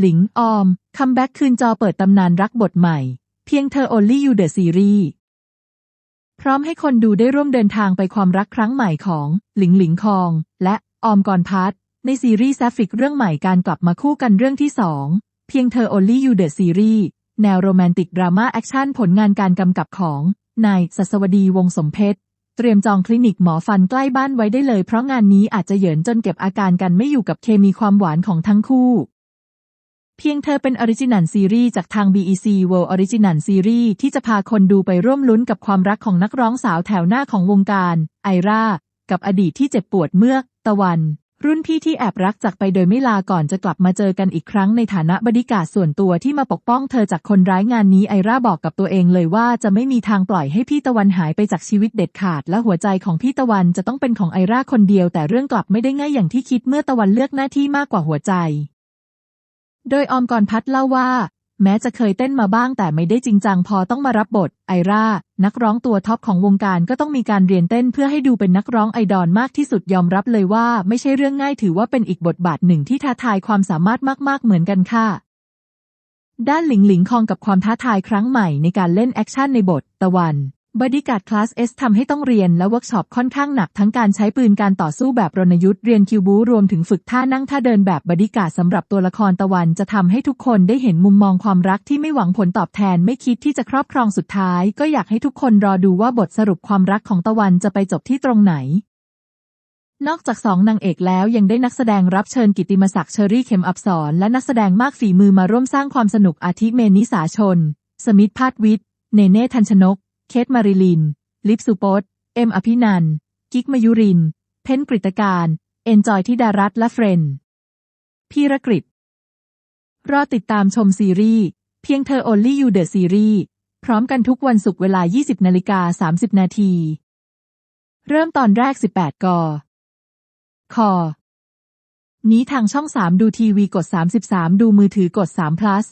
หลิงออม คัมแบ็กคืนจอเปิดตำนานรักบทใหม่ เพียงเธอ Only You The Series พร้อมให้คนดูได้ร่วมเดินทางไปความรักครั้งใหม่ของ หลิงหลิงคอง และออมกรพัทในซีรีส์แซฟิกเรื่องใหม่การกลับมาคู่กันเรื่องที่สองเพียงเธอ Only You The Series แนวโรแมนติกดราม่าแอคชั่นผลงานการกำกับของนายสัสวดีวงสมเพชรเตรียมจองคลินิกหมอฟันใกล้บ้านไว้ได้เลยเพราะงานนี้อาจจะเหยินจนเก็บอาการกันไม่อยู่กับเคมีความหวานของทั้งคู่ เพียงเธอเป็นออริจินัลซีรีส์จากทาง BEC World Original Series ที่จะพาคนดูไปร่วมลุ้นกับความรักของนักร้องสาวแถวหน้าของวงการ ไอรา กับอดีตที่เจ็บปวดเมื่อ ตะวัน รุ่นพี่ที่แอบรักจากไปโดยไม่ลาก่อนจะกลับมาเจอกันอีกครั้งในฐานะบริการส่วนตัวที่มาปกป้องเธอจากคนร้ายงานนี้ไอราบอกกับตัวเองเลยว่าจะไม่มีทางปล่อยให้พี่ตะวันหายไปจากชีวิตเด็ดขาด และหัวใจของพี่ตะวันจะต้องเป็นของไอราคนเดียวแต่เรื่องกลับไม่ได้ง่ายอย่างที่คิดเมื่อตะวันเลือกหน้าที่มากกว่าหัวใจ โดยออมกรพัฒเล่าว่า แม้จะเคยเต้นมาบ้างแต่ไม่ได้จริงจังพอต้องมารับบท ไอรา นักร้องตัวท็อปของวงการก็ต้องมีการเรียนเต้นเพื่อให้ดูเป็นนักร้องไอดอลมากที่สุดยอมรับเลยว่า ไม่ใช่เรื่องง่ายถือว่าเป็นอีกบทบาทหนึ่งที่ท้าทายความสามารถมากๆเหมือนกันค่ะด้านหลิงหลิงคองกับความท้าทายครั้งใหม่ในการเล่นแอคชั่นในบท ตะวัน บอดี้การ์ดคลาส S ทำให้ต้องเรียนและเวิร์กช็อปค่อนข้างหนักทั้งการใช้ปืนการต่อสู้แบบรณยุทธ์เรียนคิวบูรวมถึงฝึกท่านั่งท่าเดินแบบบอดี้การ์ดสำหรับตัวละครตะวันจะทำให้ทุกคนได้เห็นมุมมองความรักที่ไม่หวังผลตอบแทนไม่คิดที่จะครอบครองสุดท้าย ก็อยากให้ทุกคนรอดูว่าบทสรุปความรักของตะวันจะไปจบที่ตรงไหน นอกจากสองนางเอกแล้วยังได้นักแสดงรับเชิญกิติมศักดิ์เชอรี่เข็มอับสรและนักแสดงมากฝีมือมาร่วมสร้างความสนุกอาทิเมนิสาชน สมิธพาดวิทย์เนเน่ทันชนก เคทมาริลิน ลิปสุปตเอ็มอภินัน กิกมยุริน เพนกริตการ เอนจอยทิดารัตและเฟรนพีรกฤตรอติดตามชมซีรีส์ เพียงเธอ Only You The Series พร้อมกันทุกวันศุกร์เวลา 20นาฬิกา30 นาที เริ่มตอนแรก 18 กคอนี้ทางช่อง 3 ดูทีวีกด 33 ดูมือถือกด3 plus